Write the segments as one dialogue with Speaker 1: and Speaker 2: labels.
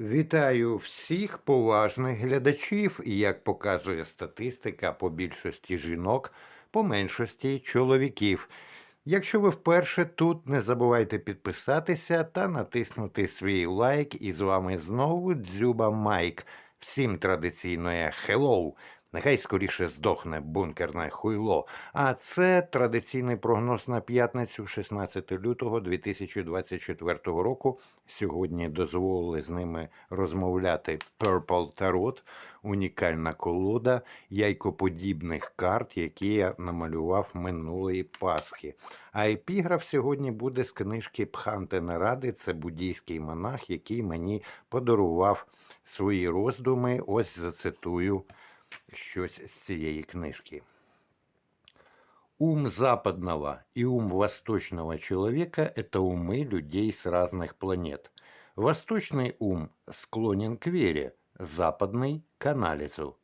Speaker 1: Вітаю всіх поважних глядачів, і як показує статистика, по більшості жінок, по меншості чоловіків. Якщо ви вперше тут, не забувайте підписатися та натиснути свій лайк. І з вами знову Дзюба Майк. Всім традиційне «Hello!» Нехай скоріше здохне бункерне хуйло. А це традиційний прогноз на п'ятницю, 16 лютого 2024 року. Сьогодні дозволили з ними розмовляти Purple Tarot, унікальна колода яйкоподібних карт, які я намалював минулої Пасхи. А епіграф сьогодні буде з книжки Пханте Наради. Це буддійський монах, який мені подарував свої роздуми. Ось зацитую щось з цієї книжки. Ум западного и ум восточного человека – это умы людей с разных планет. Восточный ум склонен к вере, западный – к анализу.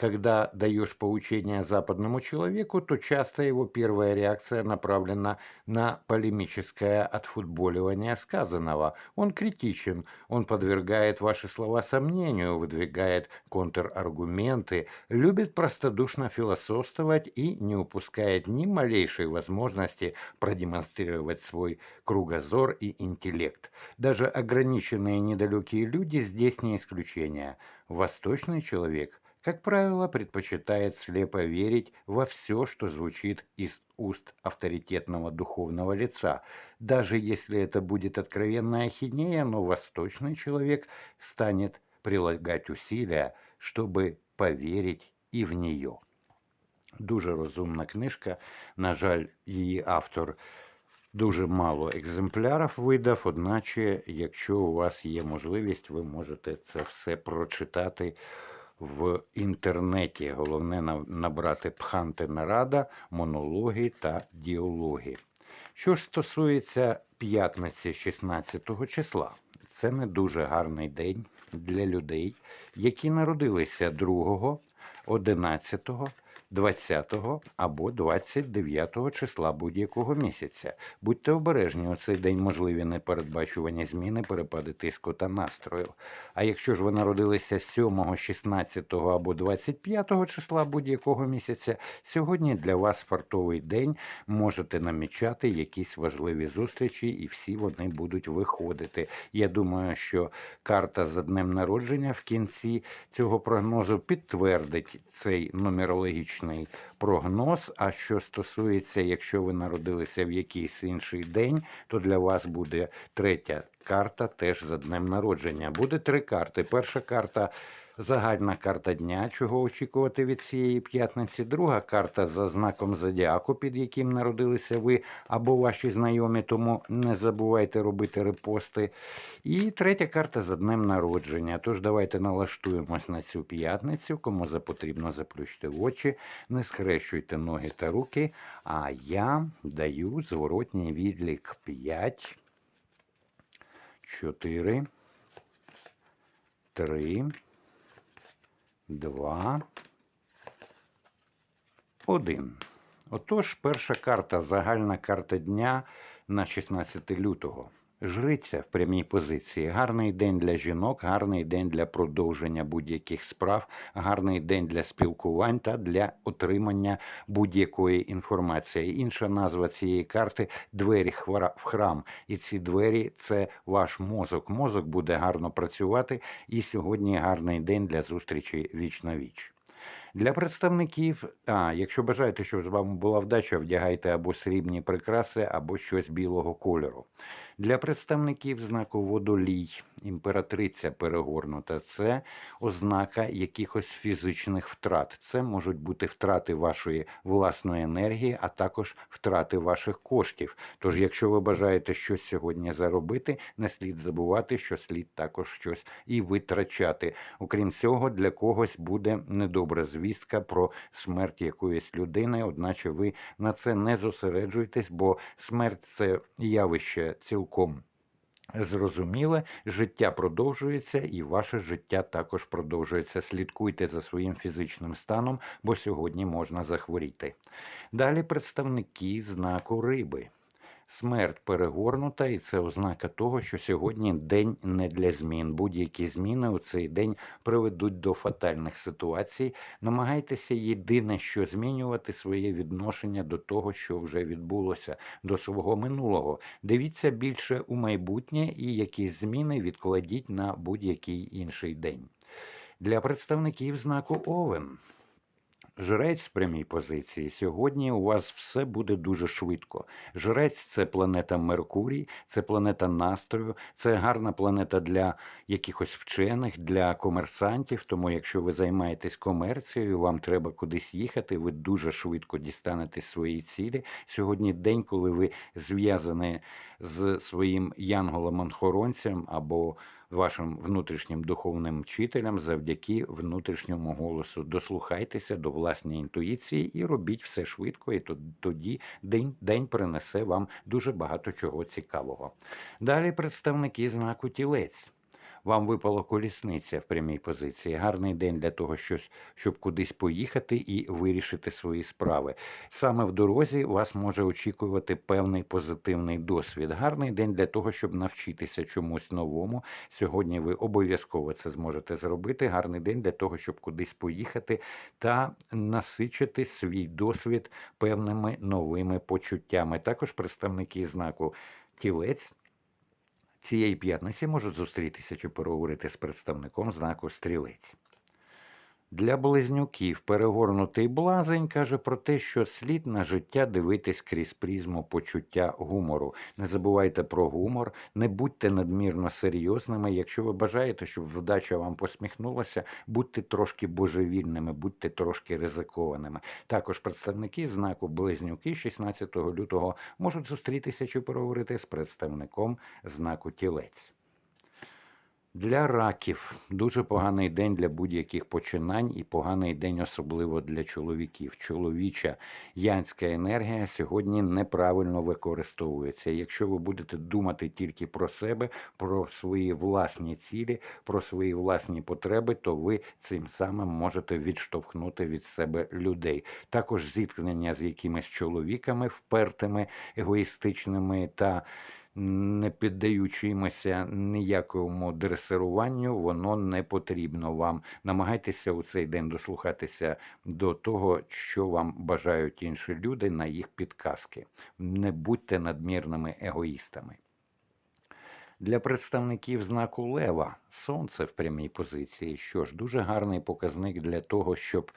Speaker 1: Когда даешь поучение западному человеку, то часто его первая реакция направлена на полемическое отфутболивание сказанного. Он критичен, он подвергает ваши слова сомнению, выдвигает контраргументы, любит простодушно философствовать и не упускает ни малейшей возможности продемонстрировать свой кругозор и интеллект. Даже ограниченные недалекие люди здесь не исключение. Восточный человек – как правило, предпочитает слепо верить во все, что звучит из уст авторитетного духовного лица. Даже если это будет откровенная ахинея, но восточный человек станет прилагать усилия, чтобы поверить і в нее. Дуже розумна книжка. На жаль, її автор дуже мало екземплярів видав, одначе, якщо у вас є можливість, ви можете це все прочитати В інтернеті. Головне на- набрати пханти Нарада, монологи та діалоги. Що ж стосується п'ятниці 16 числа, це не дуже гарний день для людей, які народилися 2, 11, 20 або 29 числа будь-якого місяця. Будьте обережні, у цей день можливі непередбачувані зміни, перепади тиску та настрою. А якщо ж ви народилися 7, 16 або 25 числа будь-якого місяця, сьогодні для вас фартовий день можете намічати якісь важливі зустрічі, і всі вони будуть виходити. Я думаю, що карта за днем народження в кінці цього прогнозу підтвердить цей нумерологічний прогноз. А що стосується, якщо ви народилися в якийсь інший день, то для вас буде третя карта теж за днем народження. Буде три карти. Перша карта. Загальна карта дня, чого очікувати від цієї п'ятниці. Друга карта за знаком зодіаку, під яким народилися ви або ваші знайомі, тому не забувайте робити репости. І третя карта за днем народження. Тож давайте налаштуємось на цю п'ятницю. Кому за потрібно заплющте очі, не схрещуйте ноги та руки. А я даю зворотній відлік 5, 4, 3, 2, 1. Отож, перша карта, загальна карта дня на 16 лютого. Жриця в прямій позиції. Гарний день для жінок, гарний день для продовження будь-яких справ, гарний день для спілкувань та для отримання будь-якої інформації. Інша назва цієї карти двері в храм. І ці двері це ваш мозок. Мозок буде гарно працювати. І сьогодні гарний день для зустрічі віч на віч. Для представників, а якщо бажаєте, щоб з вами була вдача, вдягайте або срібні прикраси, або щось білого кольору. Для представників знаку водолій, імператриця перегорнута, це ознака якихось фізичних втрат. Це можуть бути втрати вашої власної енергії, а також втрати ваших коштів. Тож, якщо ви бажаєте щось сьогодні заробити, не слід забувати, що слід також щось і витрачати. Окрім цього, для когось буде недобра звістка про смерть якоїсь людини, одначе ви на це не зосереджуйтесь, бо смерть це явище цілком. Зрозуміле, життя продовжується, і ваше життя також продовжується. Слідкуйте за своїм фізичним станом, бо сьогодні можна захворіти. Далі представники знаку риби. Смерть перегорнута, і це ознака того, що сьогодні день не для змін. Будь-які зміни у цей день приведуть до фатальних ситуацій. Намагайтеся єдине, що змінювати своє відношення до того, що вже відбулося, до свого минулого. Дивіться більше у майбутнє і якісь зміни відкладіть на будь-який інший день. Для представників знаку Овен. Жрець прямій позиції. Сьогодні у вас все буде дуже швидко. Жрець це планета Меркурій, це планета настрою, це гарна планета для якихось вчених, для комерсантів. Тому, якщо ви займаєтесь комерцією, вам треба кудись їхати, ви дуже швидко дістанете свої цілі. Сьогодні день, коли ви зв'язані з своїм янголом-охоронцем або вашим внутрішнім духовним вчителям завдяки внутрішньому голосу. Дослухайтеся до власної інтуїції і робіть все швидко, і тоді день, день принесе вам дуже багато чого цікавого. Далі представники знаку тілець. Вам випала колісниця в прямій позиції. Гарний день для того, щось, щоб кудись поїхати і вирішити свої справи. Саме в дорозі вас може очікувати певний позитивний досвід. Гарний день для того, щоб навчитися чомусь новому. Сьогодні ви обов'язково це зможете зробити. Гарний день для того, щоб кудись поїхати та насичити свій досвід певними новими почуттями. Також представники знаку тілець. Цієї п'ятниці можуть зустрітися чи переговорити з представником знаку стрілець. Для близнюків перегорнутий блазень каже про те, що слід на життя дивитись крізь призму почуття гумору. Не забувайте про гумор, не будьте надмірно серйозними. Якщо ви бажаєте, щоб вдача вам посміхнулася, будьте трошки божевільними, будьте трошки ризикованими. Також представники знаку близнюки 16 лютого можуть зустрітися чи переговорити з представником знаку тілець. Для раків дуже поганий день для будь-яких починань і поганий день, особливо для чоловіків. Чоловіча янська енергія сьогодні неправильно використовується. Якщо ви будете думати тільки про себе, про свої власні цілі, про свої власні потреби, то ви цим самим можете відштовхнути від себе людей. Також зіткнення з якимись чоловіками впертими, егоїстичними та не піддаючимося ніякому дресируванню, воно не потрібно вам. Намагайтеся у цей день дослухатися до того, що вам бажають інші люди на їх підказки. Не будьте надмірними егоїстами. Для представників знаку Лева сонце в прямій позиції. Що ж, дуже гарний показник для того, щоб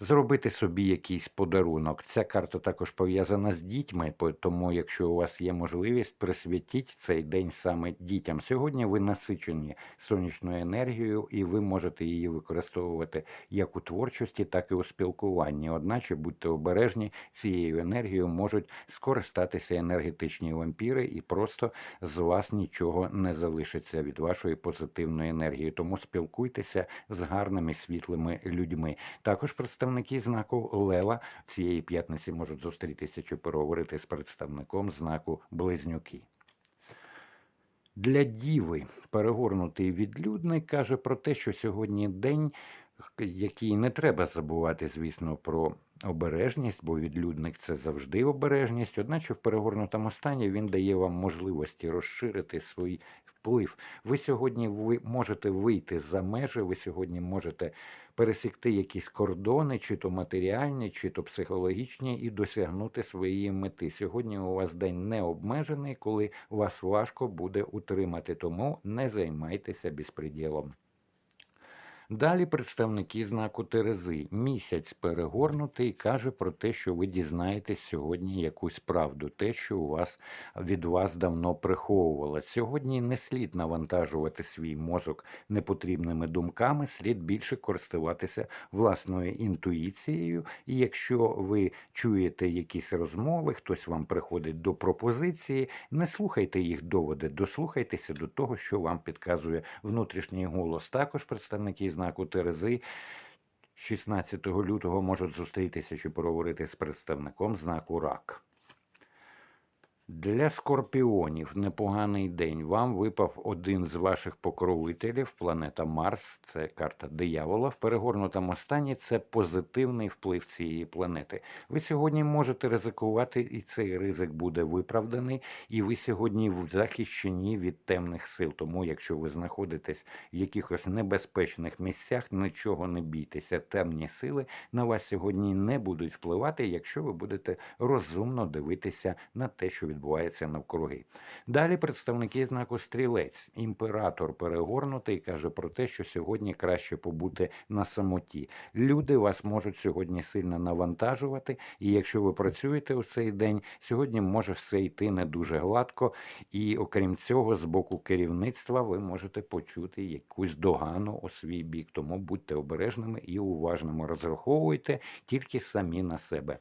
Speaker 1: зробити собі якийсь подарунок. Ця карта також пов'язана з дітьми, тому якщо у вас є можливість, присвятіть цей день саме дітям. Сьогодні ви насичені сонячною енергією, і ви можете її використовувати як у творчості, так і у спілкуванні. Одначе будьте обережні, цією енергією можуть скористатися енергетичні вампіри, і просто з вас нічого не залишиться від вашої позитивної енергії. Тому спілкуйтеся з гарними світлими людьми. Також представник представники знаку Лева цієї п'ятниці можуть зустрітися чи переговорити з представником знаку Близнюки. Для Діви перегорнутий відлюдник каже про те, що сьогодні день, який не треба забувати, звісно, про обережність, бо відлюдник це завжди обережність. Одначе в перегорнутому стані він дає вам можливості розширити свій вплив. Ви сьогодні ви можете вийти за межі, ви сьогодні можете пересікти якісь кордони, чи то матеріальні, чи то психологічні, і досягнути своєї мети. Сьогодні у вас день не обмежений, коли вас важко буде утримати, тому не займайтеся безпреділом. Далі представники знаку Терези. Місяць перегорнутий каже про те, що ви дізнаєтесь сьогодні якусь правду, те, що у вас від вас давно приховувалось. Сьогодні не слід навантажувати свій мозок непотрібними думками, слід більше користуватися власною інтуїцією. І якщо ви чуєте якісь розмови, хтось вам приходить до пропозиції, не слухайте їх доводи, дослухайтеся до того, що вам підказує внутрішній голос. Також представники знаку Терези 16 лютого можуть зустрітися чи поговорити з представником знаку РАК. Для скорпіонів непоганий день. Вам випав один з ваших покровителів, планета Марс, це карта диявола. В перегорнутому стані це позитивний вплив цієї планети. Ви сьогодні можете ризикувати, і цей ризик буде виправданий, і ви сьогодні в- захищені від темних сил. Тому, якщо ви знаходитесь в якихось небезпечних місцях, нічого не бійтеся. Темні сили на вас сьогодні не будуть впливати, якщо ви будете розумно дивитися на те, що відбувається навкруги. Далі представники знаку стрілець. Імператор перегорнутий каже про те, що сьогодні краще побути на самоті. Люди вас можуть сьогодні сильно навантажувати, і якщо ви працюєте у цей день, сьогодні може все йти не дуже гладко. І окрім цього, з боку керівництва ви можете почути якусь догану у свій бік. Тому будьте обережними і уважними. Розраховуйте тільки самі на себе.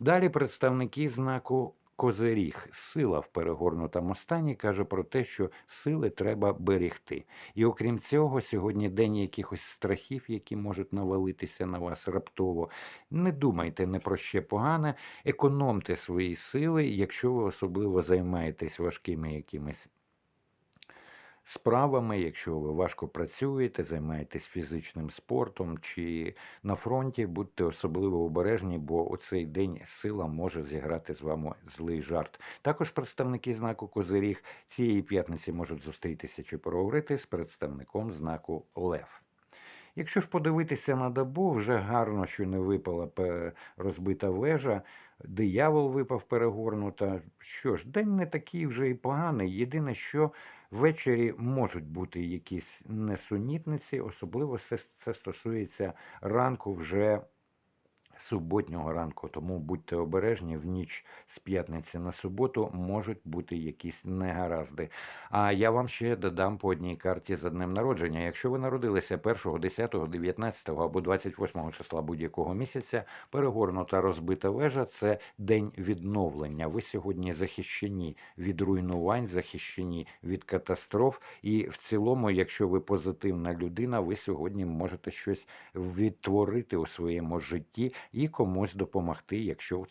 Speaker 1: Далі представники знаку. Козиріг, сила в перегорнутому стані каже про те, що сили треба берегти. І окрім цього, сьогодні день якихось страхів, які можуть навалитися на вас раптово. Не думайте не про ще погане, економте свої сили, якщо ви особливо займаєтесь важкими якимись справами, якщо ви важко працюєте, займаєтесь фізичним спортом чи на фронті, будьте особливо обережні, бо у цей день сила може зіграти з вами злий жарт. Також представники знаку Козиріг цієї п'ятниці можуть зустрітися чи поговорити з представником знаку Лев. Якщо ж подивитися на добу, вже гарно, що не випала розбита вежа, диявол випав перегорнута. Що ж, день не такий вже і поганий. Єдине, що ввечері можуть бути якісь несунітниці, особливо це, стосується ранку вже суботнього ранку. Тому будьте обережні, в ніч з п'ятниці на суботу можуть бути якісь негаразди. А я вам ще додам по одній карті за днем народження. Якщо ви народилися 1, 10, 19 або 28 числа будь-якого місяця, перегорнута розбита вежа це день відновлення. Ви сьогодні захищені від руйнувань, захищені від катастроф. І в цілому, якщо ви позитивна людина, ви сьогодні можете щось відтворити у своєму житті і комусь допомогти, якщо в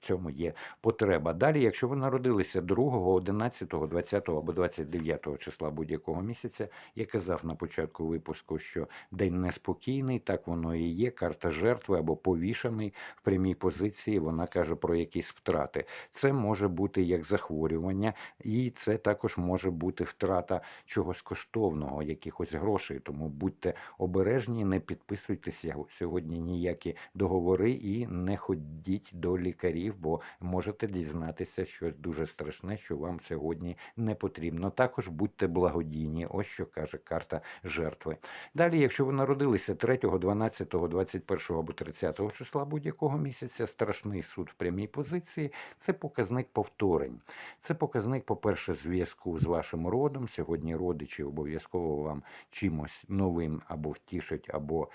Speaker 1: цьому є, потреба. Далі, якщо ви народилися 2, 11, 20 або 29 числа будь-якого місяця, я казав на початку випуску, що день неспокійний, так воно і є. Карта жертви або повішаний в прямій позиції. Вона каже про якісь втрати. Це може бути як захворювання, і це також може бути втрата чогось коштовного, якихось грошей. Тому будьте обережні, не підписуйтеся сьогодні ніякі договори і не ходіть до лікарів, бо можете дізнатися щось дуже страшне, що вам сьогодні не потрібно. Також будьте благодійні. Ось що каже карта жертви. Далі, якщо ви народилися 3, 12, 21 або 30 числа будь-якого місяця, страшний суд в прямій позиції це показник повторень. Це показник, по-перше, зв'язку з вашим родом. Сьогодні родичі обов'язково вам чимось новим або втішать, або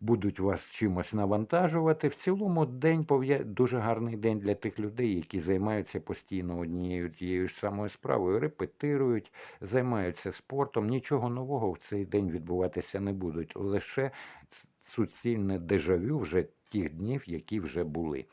Speaker 1: будуть вас чимось навантажувати. В цілому день дуже гарний день для тих людей, які займаються постійно однією тією ж самою справою, репетирують, займаються спортом. Нічого нового в цей день відбуватися не будуть. Лише суцільне дежавю вже тих днів, які вже були.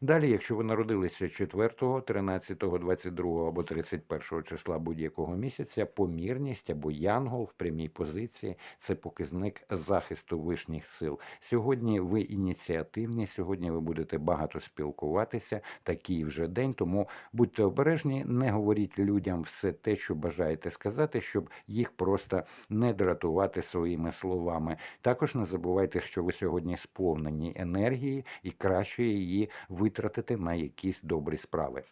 Speaker 1: Далі, якщо ви народилися 4, 13, 22 або 31 числа будь-якого місяця, помірність або янгол в прямій позиції це показник захисту вишніх сил. Сьогодні ви ініціативні, сьогодні ви будете багато спілкуватися, такий вже день. Тому будьте обережні, не говоріть людям все те, що бажаєте сказати, щоб їх просто не дратувати своїми словами. Також не забувайте, що ви сьогодні сповнені енергії і краще її витратити на якісь добрі справи.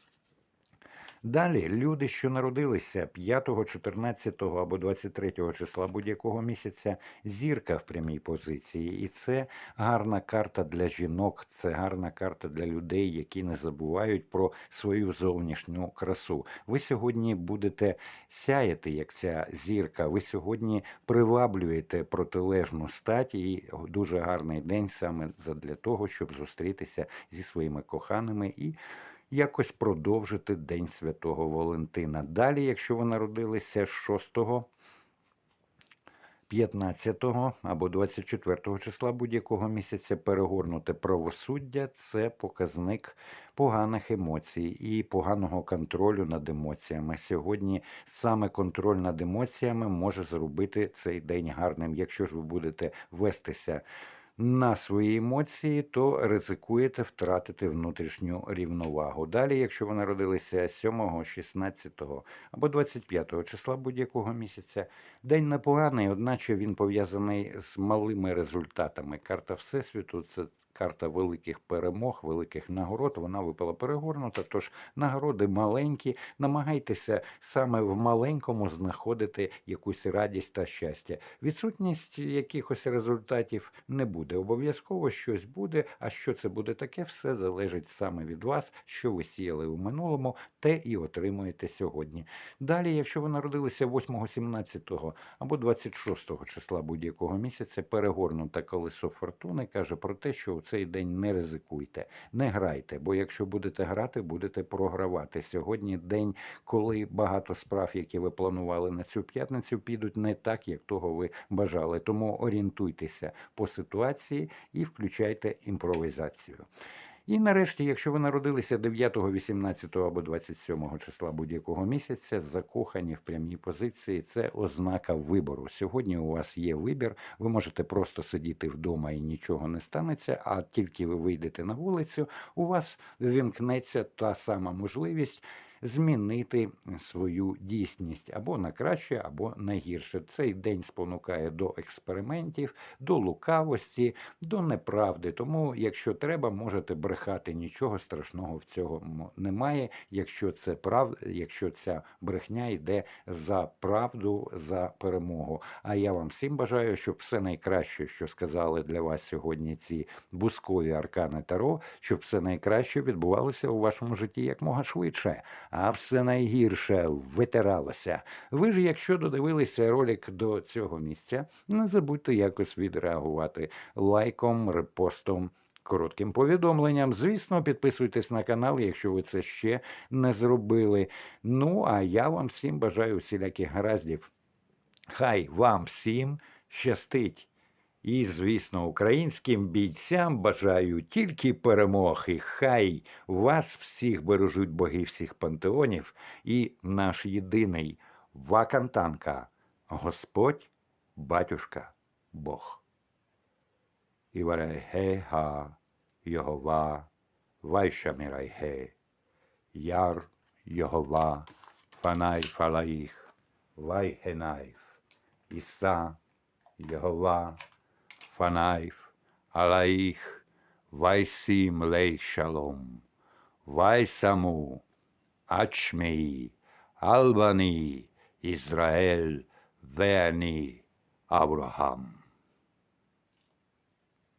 Speaker 1: Далі люди, що народилися 5, 14 або 23 числа будь-якого місяця, зірка в прямій позиції. І це гарна карта для жінок, це гарна карта для людей, які не забувають про свою зовнішню красу. Ви сьогодні будете сяяти, як ця зірка. Ви сьогодні приваблюєте протилежну стать, і дуже гарний день саме для того, щоб зустрітися зі своїми коханими і якось продовжити День Святого Валентина. Далі, якщо ви народилися 6 15 або 24 числа будь-якого місяця перегорнуте правосуддя це показник поганих емоцій і поганого контролю над емоціями. Сьогодні саме контроль над емоціями може зробити цей день гарним. Якщо ж ви будете вестися на свої емоції, то ризикуєте втратити внутрішню рівновагу. Далі, якщо ви народилися 7, 16 або 25 числа будь-якого місяця, день непоганий, одначе він пов'язаний з малими результатами. Карта Всесвіту це. Карта великих перемог, великих нагород, вона випала перегорнута. Тож нагороди маленькі. Намагайтеся саме в маленькому знаходити якусь радість та щастя. Відсутність якихось результатів не буде. Обов'язково щось буде. А що це буде таке, все залежить саме від вас, що ви сіяли у минулому, те і отримуєте сьогодні. Далі, якщо ви народилися 8, 17 або 26 числа будь-якого місяця, перегорнуте колесо фортуни каже про те, що у цей день не ризикуйте, не грайте, бо якщо будете грати, будете програвати. Сьогодні день, коли багато справ, які ви планували на цю п'ятницю, підуть не так, як того ви бажали. Тому орієнтуйтеся по ситуації і включайте імпровізацію. І нарешті, якщо ви народилися 9, 18 або 27 числа будь-якого місяця, закохані в прямій позиції, це ознака вибору. Сьогодні у вас є вибір, ви можете просто сидіти вдома і нічого не станеться, а тільки ви вийдете на вулицю, у вас вимкнеться та сама можливість змінити свою дійсність або на краще, або на гірше. Цей день спонукає до експериментів, до лукавості, до неправди. Тому, якщо треба, можете брехати. Нічого страшного в цьому немає. Якщо це прав, якщо ця брехня йде за правду, за перемогу. А я вам всім бажаю, щоб все найкраще, що сказали для вас сьогодні ці бускові аркани Таро, щоб все найкраще відбувалося у вашому житті якмога швидше а все найгірше витиралося. Ви ж, якщо додивилися ролик до цього місця, не забудьте якось відреагувати лайком, репостом. Коротким повідомленням. Звісно, підписуйтесь на канал, якщо ви це ще не зробили. Ну, а я вам всім бажаю всіляких гараздів. Хай вам всім щастить. І, звісно, українським бійцям бажаю тільки перемог, і хай вас всіх бережуть боги всіх пантеонів. І наш єдиний Вакантанка, Господь, Батюшка, Бог. Іварайге-га, Йогова, Вайшамірайге, Яр Йогова, Фанай Фалаїх, Вайгенайф, Іса, Йогова, Фанаїв, Алаїх, Вайсім Лейх Шалом, Вайсаму, Ачмеї, Албани, Ізраїль, Вені, Авраам.